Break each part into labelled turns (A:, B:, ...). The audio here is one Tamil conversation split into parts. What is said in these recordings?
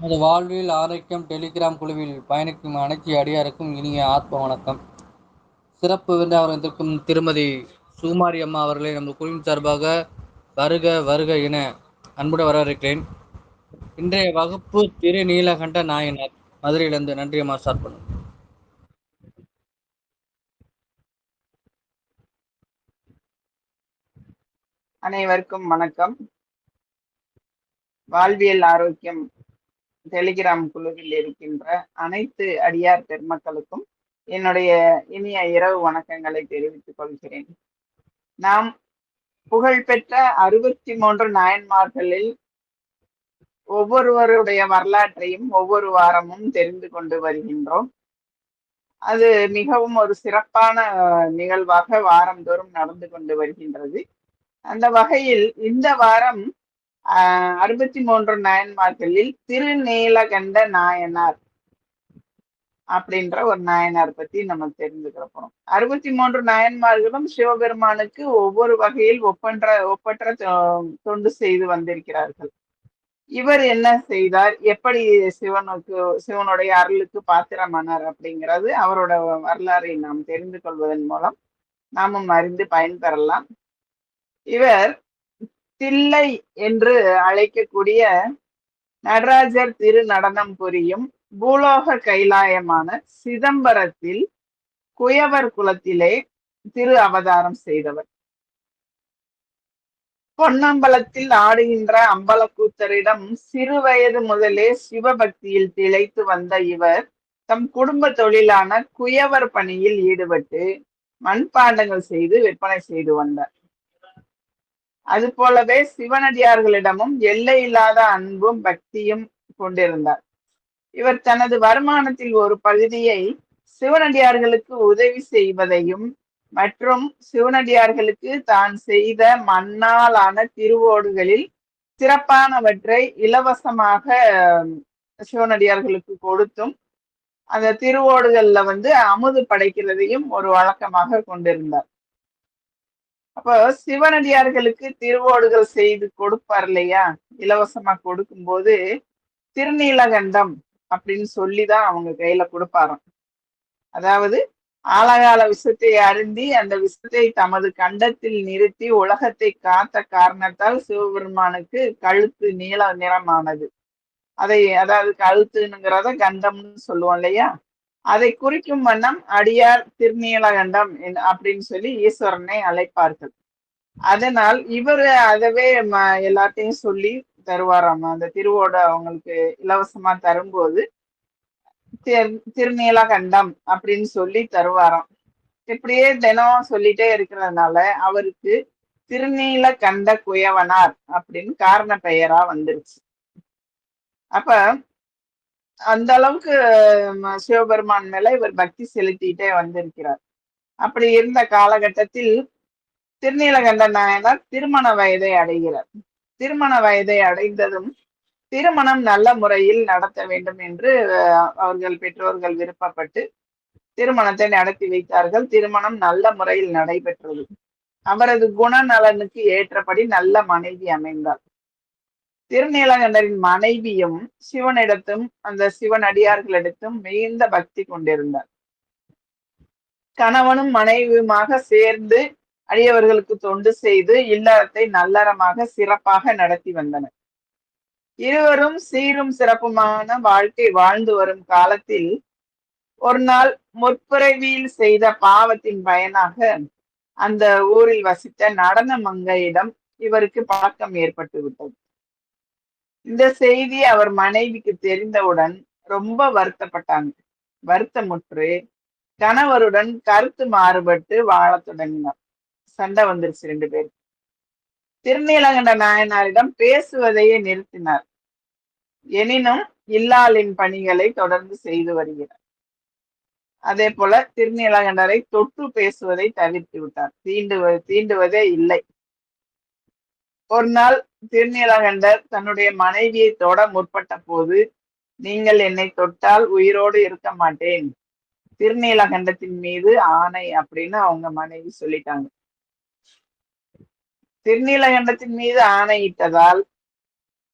A: நமது வாழ்வில் ஆரோக்கியம் டெலிகிராம் குழுவில் பயணிக்கும் அனைத்து அடியாருக்கும் இனிய ஆத்ம வணக்கம். சிறப்பு விருந்தாக திருமதி சுகுமாரி அம்மா அவர்களை நமது குழுவின் சார்பாக வருக வருக என அன்புடன் வரவேற்கிறேன். இன்றைய வகுப்பு திரு நீலகண்ட நாயனார். மதுரையிலிருந்து நன்றி அம்மா ஸ்டார்ட் பண்ணும்
B: அனைவருக்கும் வணக்கம். வாழ்வியல் ஆரோக்கியம் டெலிகிராம் குழுவில் இருக்கின்ற அனைத்து அடியார் பெருமக்களுக்கும் என்னுடைய இனிய இரவு வணக்கங்களை தெரிவித்துக் கொள்கிறேன். நாம் புகழ்பெற்ற அறுபத்தி மூன்று நாயன்மார்களில் ஒவ்வொருவருடைய வரலாற்றையும் ஒவ்வொரு வாரமும் தெரிந்து கொண்டு வருகின்றோம். அது மிகவும் ஒரு சிறப்பான நிகழ்வாக வாரந்தோறும் நடந்து கொண்டு வருகின்றது. அந்த வகையில் இந்த வாரம் அறுபத்தி மூன்று நாயன்மார்களில் திருநீலகண்ட நாயனார் அப்படின்ற ஒரு நாயனார் பத்தி நம்ம தெரிஞ்சுக்கிற போறோம். அறுபத்தி மூன்று நாயன்மார்களும் சிவபெருமானுக்கு ஒவ்வொரு வகையில் ஒப்பன்ற ஒப்பற்ற தொண்டு செய்து வந்திருக்கிறார்கள். இவர் என்ன செய்தார்? எப்படி சிவனுக்கு சிவனுடைய அருளுக்கு பாத்திரமானார் அப்படிங்கிறது அவரோட வரலாறை நாம் தெரிந்து கொள்வதன் மூலம் நாமும் அறிந்து பயன்பெறலாம். இவர் தில்லை என்று அழைக்கக்கூடிய நடராஜர் திரு நடனம் புரியும் பூலோக கைலாயமான சிதம்பரத்தில் குயவர் குலத்திலே திரு அவதாரம் செய்தவர். பொன்னம்பலத்தில் ஆடுகின்ற அம்பலக்கூத்தரிடம் சிறு வயது முதலே சிவபக்தியில் திளைத்து வந்த இவர் தம் குடும்ப தொழிலான குயவர் பணியில் ஈடுபட்டு மண்பாண்டங்கள் செய்து விற்பனை செய்து வந்தார். அது போலவே சிவனடியார்களிடமும் எல்லை இல்லாத அன்பும் பக்தியும் கொண்டிருந்தார். இவர் தனது வருமானத்தில் ஒரு பகுதியை சிவனடியார்களுக்கு உதவி செய்வதையும் மற்றும் சிவனடியார்களுக்கு தான் செய்த மண்ணாலான திருவோடுகளில் சிறப்பானவற்றை இலவசமாக சிவனடியார்களுக்கு கொடுத்தும் அந்த திருவோடுகள்ல வந்து அமுது படைக்கிறதையும் ஒரு வழக்கமாக கொண்டிருந்தார். அப்போ சிவனடியார்களுக்கு திருவோடுகள் செய்து கொடுப்பார் இல்லையா இலவசமா கொடுக்கும்போது திருநீலகண்டம் அப்படின்னு சொல்லிதான் அவங்க கையில கொடுப்பாராம். அதாவது ஆழகால விஷத்தை அருந்தி அந்த விஷத்தை தமது கண்டத்தில் நிறுத்தி உலகத்தை காத்த காரணத்தால் சிவபெருமானுக்கு கழுத்து நீல நிறமானது. அதை அதாவது கழுத்துங்கிறத கண்டம்னு சொல்லுவோம் இல்லையா? அதை குறிக்கும் வண்ணம் அடியார் திருநீலகண்டம் அப்படின்னு சொல்லி ஈஸ்வரனை அழைப்பார்கள். அதனால் இவர் அதவே எல்லாத்தையும் சொல்லி தருவாராம். அந்த திருவோட அவங்களுக்கு இலவசமா தரும்போது திருநீலகண்டம் அப்படின்னு சொல்லி தருவாராம். இப்படியே தினம் சொல்லிட்டே இருக்கிறதுனால அவருக்கு திருநீல கண்ட குயவனார் அப்படின்னு காரண பெயரா வந்துருச்சு. அப்ப அந்த அளவுக்கு சிவபெருமான் மேல இவர் பக்தி செலுத்திட்டே வந்திருக்கிறார். அப்படி இருந்த காலகட்டத்தில் திருநீலகண்ட நாயனார் திருமண வயதை அடைகிறார். திருமண வயதை அடைந்ததும் திருமணம் நல்ல முறையில் நடத்த வேண்டும் என்று அவர்கள் பெற்றோர்கள் விருப்பப்பட்டு திருமணத்தை நடத்தி வைத்தார்கள். திருமணம் நல்ல முறையில் நடைபெற்றது. அவரது குணநலனுக்கு ஏற்றபடி நல்ல மனைவி அமைந்தார். திருநீலகண்டரின் மனைவியும் சிவனிடத்தும் அந்த சிவன் அடியார்களிடத்தும் மிகுந்த பக்தி கொண்டிருந்தார். கணவனும் மனைவியுமாக சேர்ந்து அடியவர்களுக்கு தொண்டு செய்து இல்லறத்தை நல்லறமாக சிறப்பாக நடத்தி வந்தனர். இருவரும் சீரும் சிறப்புமான வாழ்க்கை வாழ்ந்து வரும் காலத்தில் ஒரு நாள் முற்பிறவியில் செய்த பாவத்தின் பயனாக அந்த ஊரில் வசித்த நடன மங்கையிடம் இவருக்கு பழக்கம் ஏற்பட்டு விட்டது இந்த செய்தி அவர் மனைவிக்கு தெரிந்தவுடன் ரொம்ப வருத்தப்பட்டாங்க. வருத்தமுற்று கணவருடன் கருத்து மாறுபட்டு வாழத் தொடங்கினார். சண்டை வந்துருச்சு ரெண்டு பேரும். திருநீலகண்ட நாயனாரிடம் பேசுவதையே நிறுத்தினார். எனினும் இல்லாளின் பணிகளை தொடர்ந்து செய்து வருகிறார். அதே போல திருநீலகண்டரை தொட்டு பேசுவதை தவிர்த்து விட்டார். தீண்டுவ தீண்டுவதே இல்லை. ஒரு நாள் திருநீலகண்டர் தன்னுடைய மனைவியை தொட முற்பட்ட போது நீங்கள் என்னை தொட்டால் உயிரோடு இருக்க மாட்டேன். திருநீலகண்டத்தின் மீது ஆணை அப்படின்னு அவங்க மனைவி சொல்லிட்டாங்க. திருநீலகண்டத்தின் மீது ஆணையிட்டதால்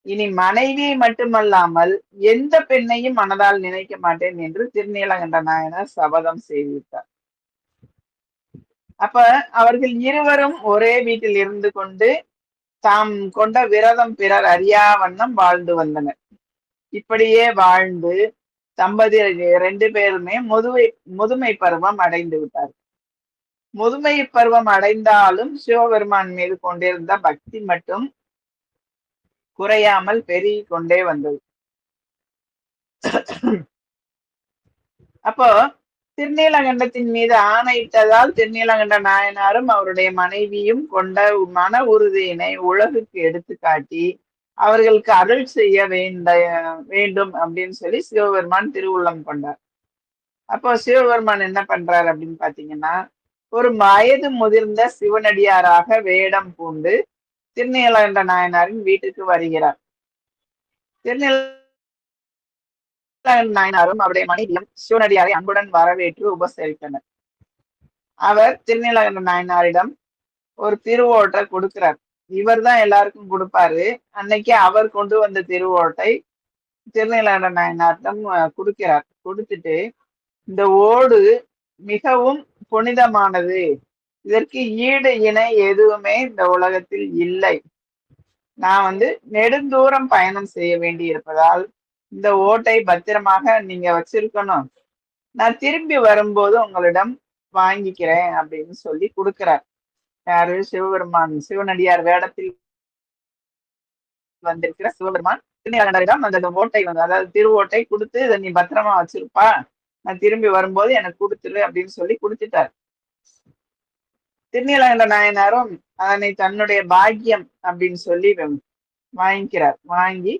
B: இனி மனைவியை மட்டுமல்லாமல் எந்த பெண்ணையும் மனதால் நினைக்க மாட்டேன் என்று திருநீலகண்ட நாயனர் சபதம் செய்துவிட்டார். அப்ப அவர்கள் இருவரும் ஒரே வீட்டில் இருந்து கொண்டு தாம் கொண்ட விரதம் பிறர் அறியா வண்ணம் வாழ்ந்து வந்தனர். இப்படியே வாழ்ந்து தம்பதி ரெண்டு பேருமே முதுமை முதுமை பருவம் அடைந்து விட்டார். முதுமை பருவம் அடைந்தாலும் சிவபெருமான் மீது கொண்டிருந்த பக்தி மட்டும் குறையாமல் பெருகி கொண்டே வந்தது. அப்போ திருநீலகண்டத்தின் மீது ஆணையிட்டதால் திருநீலகண்ட நாயனாரும் அவருடைய மனைவியும் கொண்ட மன உறுதியினை உலகுக்கு எடுத்து காட்டி அவர்களுக்கு அருள் செய்ய வேண்ட வேண்டும் அப்படின்னு சொல்லி சிவபெருமான் திருவுள்ளம் கொண்டார். அப்போ சிவபெருமான் என்ன பண்றாரு அப்படின்னு பாத்தீங்கன்னா ஒரு வயது முதிர்ந்த சிவனடியாராக வேடம் பூண்டு திருநீலகண்ட நாயனாரின் வீட்டுக்கு வருகிறார். திருநீல நாயனாரும் அவருடைய மனைவியும் சிவனடியாரை அன்புடன் வரவேற்று உபசரித்தனர். அவர் திருநீலகண்ட நாயனாரிடம் ஒரு திருவோட்டை கொடுக்கிறார். இவர் தான் எல்லாருக்கும் கொடுப்பாரு. அன்னைக்கு அவர் கொண்டு வந்த திருவோட்டை திருநீலகண்ட நாயனாரிடம் கொடுக்கிறார். கொடுத்துட்டு இந்த ஓடு மிகவும் புனிதமானது. இதற்கு ஈடு இணை எதுவுமே இந்த உலகத்தில் இல்லை. நான் வந்து நெடுந்தூரம் பயணம் செய்ய வேண்டி இருப்பதால் இந்த ஓட்டை பத்திரமாக நீங்க வச்சிருக்கணும். நான் திரும்பி வரும்போது உங்களிடம் வாங்கிக்கிறேன் அப்படின்னு சொல்லி கொடுக்கிறார். யாரு? சிவபெருமான். சிவனடியார் வேடத்தில் வந்திருக்கிற சிவபெருமான். திருநீலகண்டரிடம் அந்த ஓட்டை வந்து அதாவது திருவோட்டை கொடுத்து இதை நீ பத்திரமா வச்சிருப்பா. நான் திரும்பி வரும்போது எனக்கு கொடுத்துரு அப்படின்னு சொல்லி கொடுத்துட்டார். திருநீலகண்ட நாயனாரும் அதனை தன்னுடைய பாக்கியம் அப்படின்னு சொல்லி வாங்கிக்கிறார். வாங்கி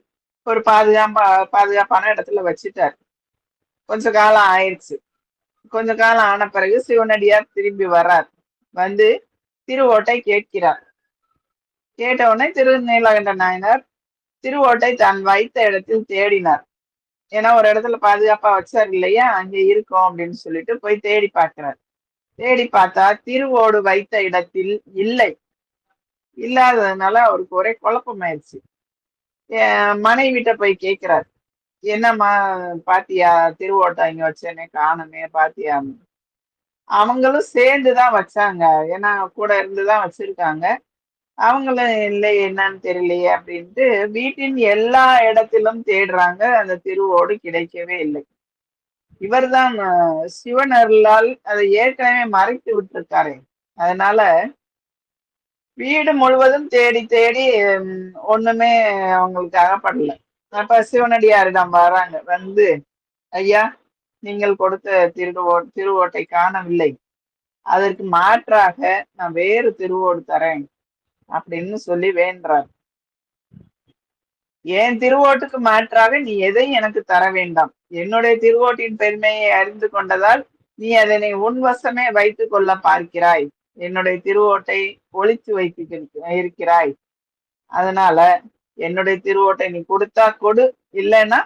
B: ஒரு பாதுகாப்பா பாதுகாப்பான இடத்துல வச்சுட்டார். கொஞ்ச காலம் ஆயிடுச்சு. கொஞ்ச காலம் ஆன பிறகு சிவனடியார் திரும்பி வர்றார். வந்து திருவோட்டை கேட்கிறார். கேட்ட உடனே திருநீலகண்ட நாயனார் திருவோட்டை தான் வைத்த இடத்தில் தேடினார். ஏன்னா ஒரு இடத்துல பாதுகாப்பா வச்சார் இல்லையா? அங்க இருக்கும் அப்படின்னு சொல்லிட்டு போய் தேடி பார்க்கிறார். தேடி பார்த்தா திருவோடு வைத்த இடத்தில் இல்லை. இல்லாததுனால அவருக்கு ஒரே குழப்பமாயிருச்சு மனைவிட்ட போய் கேட்கிறார் என்னம்மா பாத்தியா திருவோட்டம் இங்க வச்சேனே காணுமே பாத்தியா? அவங்களும் சேர்ந்துதான் வச்சாங்க. ஏன்னா கூட இருந்துதான் வச்சிருக்காங்க. அவங்களும் இல்லை என்னன்னு தெரியலையே அப்படின்ட்டு வீட்டின் எல்லா இடத்திலும் தேடுறாங்க. அந்த திருவோடு கிடைக்கவே இல்லை. இவர்தான் தான் சிவனருளால் அதை ஏற்கனவே மறைத்து விட்டுருக்காரு. அதனால வீடு முழுவதும் தேடி தேடி ஒண்ணுமே அவங்களுக்கு அகப்படல அப்ப சிவனடியாரிடம் வராங்க. வந்து ஐயா நீங்கள் கொடுத்த திருவோ திருவோட்டை காணவில்லை. அதற்கு மாற்றாக நான் வேறு திருவோடு தரேன் அப்படின்னு சொல்லி வேண்டார் என் திருவோட்டுக்கு மாற்றாக நீ எதை எனக்கு தர வேண்டாம்? என்னுடைய திருவோட்டின் பெருமையை அறிந்து கொண்டதால் நீ அதனை உன்வசமே வைத்துக் கொள்ள பார்க்கிறாய். என்னுடைய திருவோட்டை ஒழித்து வைத்து இருக்கிறாய். அதனால என்னுடைய திருவோட்டை நீ கொடுத்தா கொடு இல்லைன்னா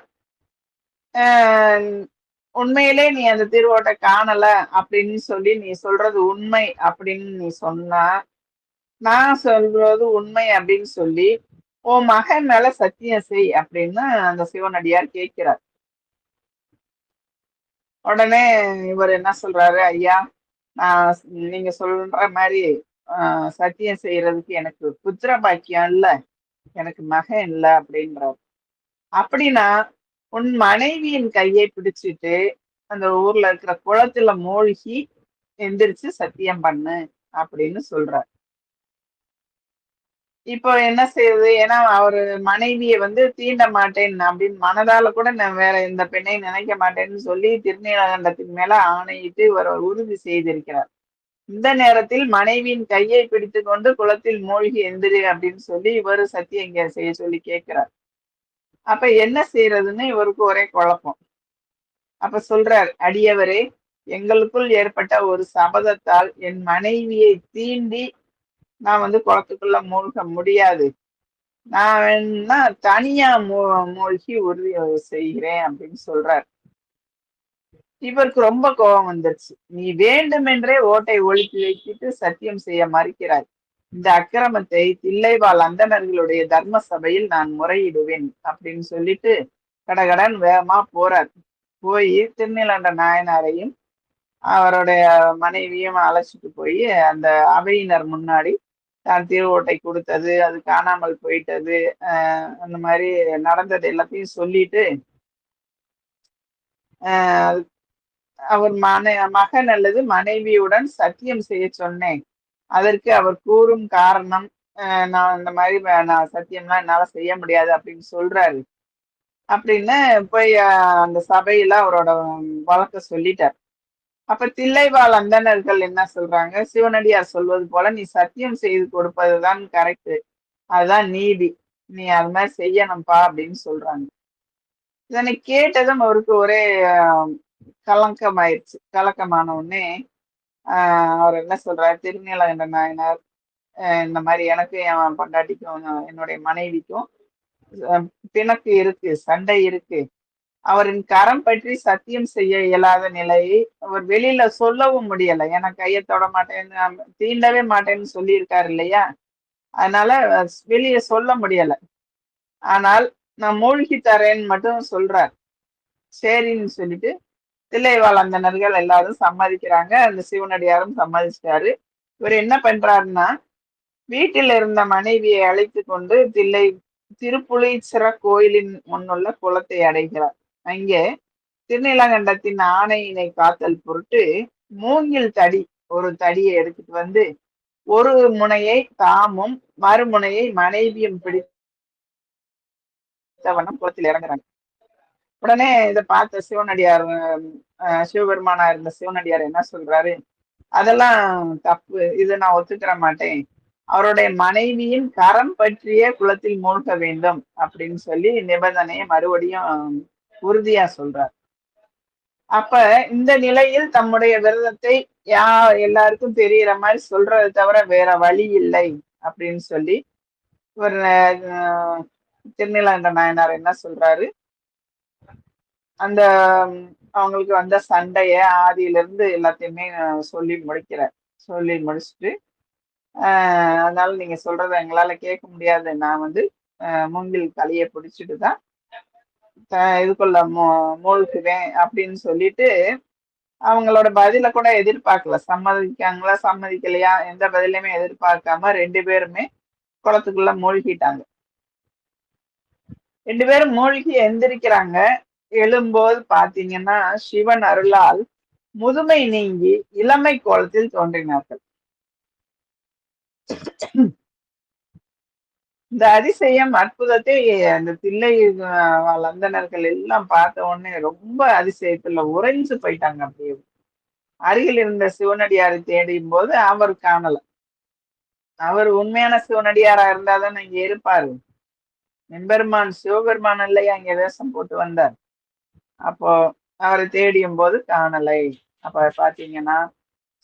B: உண்மையிலே நீ அந்த திருவோட்டை காணல அப்படின்னு சொல்லி நீ சொல்றது உண்மை அப்படின்னு நீ சொன்னா நான் சொல்றது உண்மை அப்படின்னு சொல்லி உன் மகன் மேல சத்தியம் செய் அப்படின்னு அந்த சிவனடியார் கேட்கிறார். உடனே இவர் என்ன சொல்றாரு ஐயா? நான் நீங்க சொல்ற மாதிரி சத்தியம் செய்யறதுக்கு எனக்கு புத்திர பாக்கியம் இல்லை. எனக்கு மகன் இல்லை அப்படின்றார். அப்படின்னா உன் மனைவியின் கையை பிடிச்சிட்டு அந்த ஊர்ல இருக்கிற குளத்துல மூழ்கி எந்திரிச்சு சத்தியம் பண்ணு அப்படின்னு சொல்றார். இப்போ என்ன செய்யுது? ஏன்னா அவரு மனைவியை வந்து தீண்ட மாட்டேன் அப்படின்னு மனதால கூட நான் வேற எந்த பெண்ணை நினைக்க மாட்டேன்னு சொல்லி திருநீலகண்டத்தின் மேல ஆணையிட்டு இவர் உறுதி செய்திருக்கிறார். இந்த நேரத்தில் மனைவியின் கையை பிடித்து கொண்டு குளத்தில் மூழ்கி எந்திரி அப்படின்னு சொல்லி இவர் சத்தியம் செய்ய சொல்லி கேட்கிறார். அப்ப என்ன செய்யறதுன்னு இவருக்கு ஒரே குழப்பம். அப்ப சொல்றார் அடியவரே எங்களுக்குள் ஏற்பட்ட ஒரு சபதத்தால் என் மனைவியை தீண்டி நான் வந்து குளத்துக்குள்ள மூழ்க முடியாது. நான் வேணா தனியா மூ மூழ்கி உறுதி செய்கிறேன் அப்படின்னு சொல்றார். இவருக்கு ரொம்ப கோபம் வந்துருச்சு. நீ வேண்டுமென்றே ஓட்டை ஒழித்து வைத்துட்டு சத்தியம் செய்ய மறுக்கிறாய். இந்த அக்கிரமத்தை தில்லைவாழ் அந்தணர்களுடைய தர்ம சபையில் நான் முறையிடுவேன் அப்படின்னு சொல்லிட்டு கடகடன் வேகமா போறார். போய் திருநீலண்ட நாயனாரையும் அவருடைய மனைவியும் அழைச்சிட்டு போய் அந்த அவையினர் முன்னாடி திருவோட்டை கொடுத்தது அது காணாமல் போயிட்டது அந்த மாதிரி நடந்தது எல்லாத்தையும் சொல்லிட்டு ஆஹ் அவர் மனை மகன் அல்லது மனைவியுடன் சத்தியம் செய்ய சொன்னேன். அதற்கு அவர் கூறும் காரணம் நான் இந்த மாதிரி நான் சத்தியம்லாம் என்னால செய்ய முடியாது அப்படின்னு சொல்றாரு. அப்படின்னு போய் அந்த சபையில அவரோட வழக்க சொல்லிட்டார். அப்ப தில்லைவாழ் அந்தணர்கள் என்ன சொல்றாங்க? சிவனடியார் சொல்வது போல நீ சத்தியம் செய்து கொடுப்பதுதான் கரெக்ட் அதுதான் நீதி. நீ அது மாதிரி செய்யணும்ப்பா அப்படின்னு சொல்றாங்க. இதனை கேட்டதும் அவருக்கு ஒரே ஆஹ், கலக்கமாயிருச்சு. கலக்கமான உடனே அவர் என்ன சொல்றாரு? திருநீலகண்ட நாயனார் இந்த மாதிரி எனக்கு என் பொண்டாட்டிக்கும் என்னுடைய மனைவிக்கும் பிணக்கு இருக்கு சண்டை இருக்கு. அவரின் கரம் பற்றி சத்தியம் செய்ய இயலாத நிலையை அவர் வெளியில சொல்லவும் முடியல. ஏன்னா கையை தொட மாட்டேன்னு தீண்டவே மாட்டேன்னு சொல்லியிருக்காரு இல்லையா? அதனால வெளியே சொல்ல முடியல. ஆனால் நான் மூழ்கி தரேன்னு மட்டும் சொல்றார். சரின்னு சொல்லிட்டு தில்லைவாழ் அந்தனர்கள் எல்லாரும் சம்மதிக்கிறாங்க. அந்த சிவனடியாரும் சம்மதிச்சிட்டாரு. இவர் என்ன பண்றாருன்னா வீட்டில் இருந்த மனைவியை அழைத்து கொண்டு தில்லை திருப்புலீச்சிற கோயிலின் முன்னுள்ள குளத்தை அடைகிறார். அங்கே திருநீலகண்டத்தின் ஆணையினை காத்தல் பொருட்டு மூங்கில் தடி ஒரு தடியை எடுத்துட்டு வந்து ஒரு முனையை தாமும் மறுமுனையை மனைவியும் பிடித்தவனும் குளத்தில் இறங்குறாங்க. உடனே இதை பார்த்த சிவனடியார் சிவபெருமானா இருந்த சிவனடியார் என்ன சொல்றாரு? அதெல்லாம் தப்பு இது நான் ஒத்துக்கிற மாட்டேன். அவருடைய மனைவியின் கரம் பற்றிய குளத்தில் மூழ்க வேண்டும் அப்படின்னு சொல்லி நிபந்தனையை மறுபடியும் உறுதியா சொல்றார். அப்ப இந்த நிலையில் தம்முடைய விரதத்தை யா எல்லாருக்கும் தெரியற மாதிரி சொல்றதை தவிர வேற வழி இல்லை அப்படின்னு சொல்லி ஒரு திருநிலாண்ட நாயனார் என்ன சொல்றாரு? அந்த அவங்களுக்கு வந்த சண்டைய ஆதியில இருந்து எல்லாத்தையுமே சொல்லி முடிக்கிறார். சொல்லி முடிச்சுட்டு ஆஹ் அதனால நீங்க சொல்றத எங்களால கேட்க முடியாது. நான் வந்து ஆஹ் மூங்கில் தலையை பிடிச்சிட்டு தான் இதுக்குள்ள மூ மூழ்குவேன் அப்படின்னு சொல்லிட்டு அவங்களோட பதில கூட எதிர்பார்க்கல சம்மதிக்காங்களா சம்மதிக்கலையா எந்த பதிலையுமே எதிர்பார்க்காம ரெண்டு பேருமே குளத்துக்குள்ள மூழ்கிட்டாங்க. ரெண்டு பேரும் மூழ்கி எந்திரிக்கிறாங்க. எழும்போது பாத்தீங்கன்னா சிவன் அருளால் முதுமை நீங்கி இளமை கோலத்தில் தோன்றினார்கள். இந்த அதிசயம் அற்புதத்தை அந்த தில்லை லந்தனர்கள் எல்லாம் பார்த்த உடனே ரொம்ப அதிசயத்துல உறைஞ்சு போயிட்டாங்க அப்படியே. அருகில் இருந்த சிவனடியாரை தேடியும் போது அவர் காணல. அவர் உண்மையான சிவனடியாரா இருந்தாதான் இங்க இருப்பாரு. எம்பெருமான் சிவபெருமான் இல்லையா? இங்க வேஷம் போட்டு வந்தார். அப்போ அவரை தேடியும் போது காணலை. அப்ப பாத்தீங்கன்னா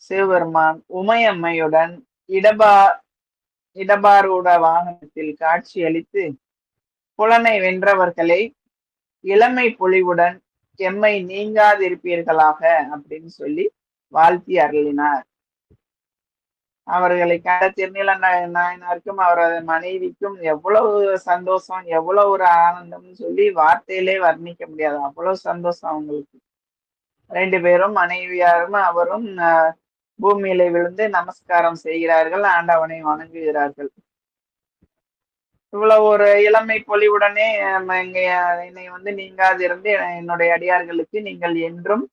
B: சிவபெருமான் உமையம்மையுடன் இடபா இடபாரூட வாகனத்தில் காட்சியளித்து புலனை வென்றவர்களை இளமை பொழிவுடன் எம்மை நீங்காதிருப்பீர்களாக அப்படின்னு சொல்லி வாழ்த்தி அருளினார். அவர்களை கண்ட திருநில நாய- நாயனாருக்கும் அவரது மனைவிக்கும் எவ்வளவு சந்தோஷம் எவ்வளவு ஒரு ஆனந்தம்னு சொல்லி வார்த்தையிலே வர்ணிக்க முடியாது. அவ்வளவு சந்தோஷம் அவங்களுக்கு. ரெண்டு பேரும் மனைவியாரும் அவரும் ஆஹ், பூமியில விழுந்து நமஸ்காரம் செய்கிறார்கள் ஆண்டவனை வணங்குகிறார்கள். இவ்வளவு ஒரு இளமை பொலிவுடனே இங்க என்னை வந்து நீங்காதிருந்து என்னுடைய அடியார்களுக்கு நீங்கள் என்றும்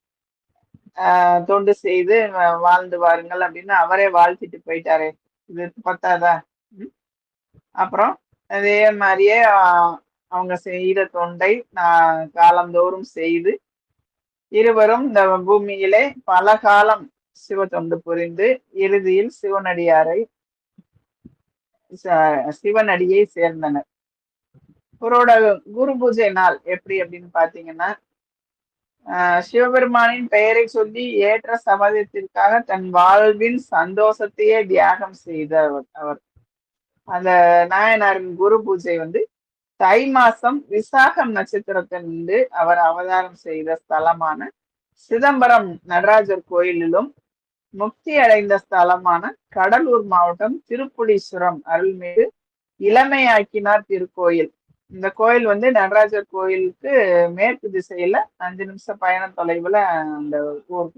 B: ஆஹ், தொண்டு செய்து வாழ்ந்து வாருங்கள் அப்படின்னு அவரே வாழ்த்திட்டு போயிட்டாரே. இது பத்தாதா? அப்புறம் அதே மாதிரியே அவங்க செய்த தொண்டை நான் காலந்தோறும் செய்து இருவரும் இந்த பூமியிலே பல காலம் சிவ தொண்டு புரிந்து இறுதியில் சிவனடியாரை சிவனடியை சேர்ந்தனர். இவரோட குரு பூஜை நாள் எப்படி அப்படின்னு பாத்தீங்கன்னா ஆஹ் சிவபெருமானின் பெயரை சொல்லி ஏற்ற சபதத்திற்காக தன் வாழ்வின் சந்தோஷத்தையே தியாகம் செய்த அவர். அவர் அந்த நாயனாரின் குரு பூஜை வந்து தை மாசம் விசாகம் நட்சத்திரத்திலிருந்து அவர் அவதாரம் செய்த ஸ்தலமான சிதம்பரம் நடராஜர் கோயிலிலும் முக்தி அடைந்த ஸ்தலமான கடலூர் மாவட்டம் திருப்புலீஸ்வரம் அருள்மிகு இளமையாக்கினார் திருக்கோயில். இந்த கோயில் வந்து நடராஜர் கோயிலுக்கு மேற்கு திசையில அஞ்சு நிமிஷம் பயண தொலைவுல அந்த ஊர்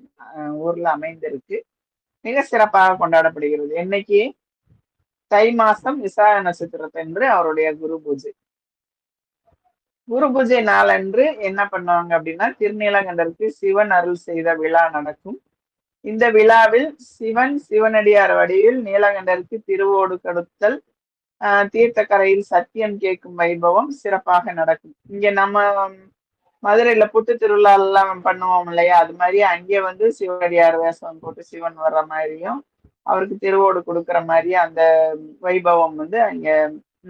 B: ஊர்ல அமைந்திருக்கு. மிக சிறப்பாக கொண்டாடப்படுகிறது. என்னைக்கு தை மாசம் விசாக நட்சத்திரத்தன்று அவருடைய குரு பூஜை. குரு பூஜை நாளன்று என்ன பண்ணுவாங்க அப்படின்னா திருநீலகண்டருக்கு சிவன் அருள் செய்த விழா நடக்கும். இந்த விழாவில் சிவன் சிவனடியார் வடிவில் நீலகண்டருக்கு திருவோடு கடுத்தல் தீர்த்தக்கரையில் சத்தியம் கேட்கும் வைபவம் சிறப்பாக நடக்கும். இங்க நம்ம மதுரையில புட்டு திருவிழா எல்லாம் பண்ணுவோம் இல்லையா? அது மாதிரி அங்கே வந்து சிவனடியார் வேஷம் போட்டு சிவன் வர்ற மாதிரியும் அவருக்கு திருவோடு கொடுக்குற மாதிரி அந்த வைபவம் வந்து அங்க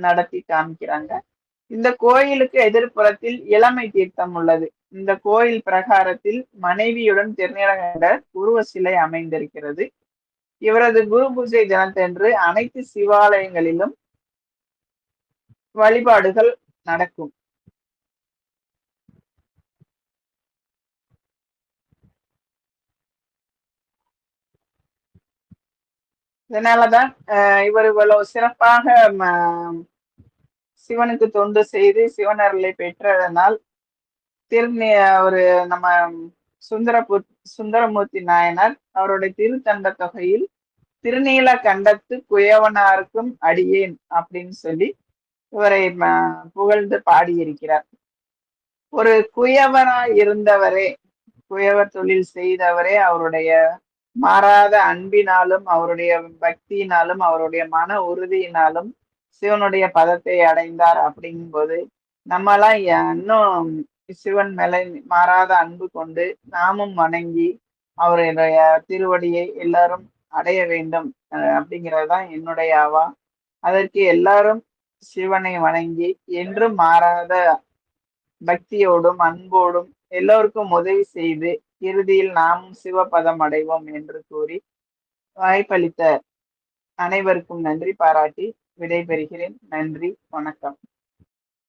B: நடத்தி காமிக்கிறாங்க. இந்த கோயிலுக்கு எதிர்ப்புறத்தில் இளமை தீர்த்தம் உள்ளது. இந்த கோயில் பிரகாரத்தில் மனைவியுடன் திருநீலகண்டர் உருவ சிலை அமைந்திருக்கிறது. இவரது குரு பூஜை தினத்தன்று அனைத்து சிவாலயங்களிலும் வழிபாடுகள் நடக்கும். இதனாலதான் இவர் இவ்வளவு சிறப்பாக சிவனுக்கு தொண்டு செய்து சிவனர்களை பெற்றதனால் திருநீ ஒரு நம்ம சுந்தரபு சுந்தரமூர்த்தி நாயனார் அவருடைய திருத்தண்ட தொகையில் திருநீல கண்டத்து குயவனாருக்கும் அடியேன் அப்படின்னு சொல்லி இவரை புகழ்ந்து பாடியிருக்கிறார். ஒரு குயவனாய் இருந்தவரே குயவர் தொழில் செய்தவரே அவருடைய மாறாத அன்பினாலும் அவருடைய பக்தியினாலும் அவருடைய மன உறுதியினாலும் சிவனுடைய பதத்தை அடைந்தார் அப்படிங்கும்போது நம்மலாம் இன்னும் சிவன் மேல மாறாத அன்பு கொண்டு நாமும் வணங்கி அவருடைய திருவடியை எல்லாரும் அடைய வேண்டும் அப்படிங்கிறதுதான் அப்படிங்கிறது தான் என்னுடைய ஆவா. அதற்கு எல்லாரும் சிவனை வணங்கி என்றும் மாறாத பக்தியோடும் அன்போடும் எல்லோருக்கும் உதவி செய்து இறுதியில் நாமும் சிவபதம் அடைவோம் என்று கூறி வாய்ப்பளித்த அனைவருக்கும் நன்றி பாராட்டி விடைபெறுகிறேன். நன்றி வணக்கம்.